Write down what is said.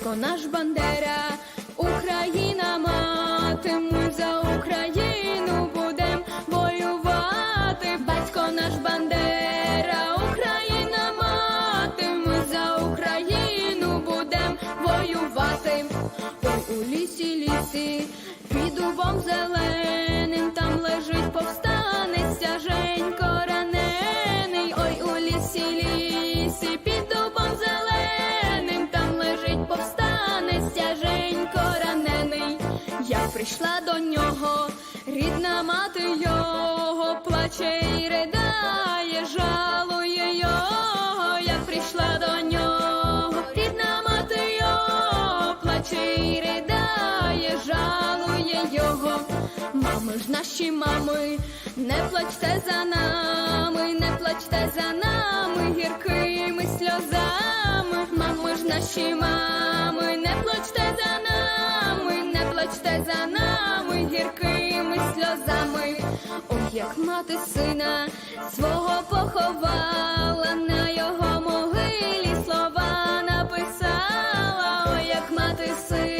батько наш Бандера, Україна мати, ми за Україну будем воювати. Батько наш Бандера, Україна мати, ми за Україну будем воювати. Ой, у лісі, лісі, під дубом зеленим, там лежить повстанець стяженько ранений. Ой, у лісі, лісі, прийшла до нього, рідна мати його плаче і ридає, жалує його. Я прийшла до нього, рідна мати його плаче і ридає, жалує його. Мами ж наші мами, не плачте за нами, не плачте за нами гіркими сльозами. Мами ж наші мами, гіркими сльозами. ох, як мати сина свого поховала, на його могилі слова написала. Ой, як мати сина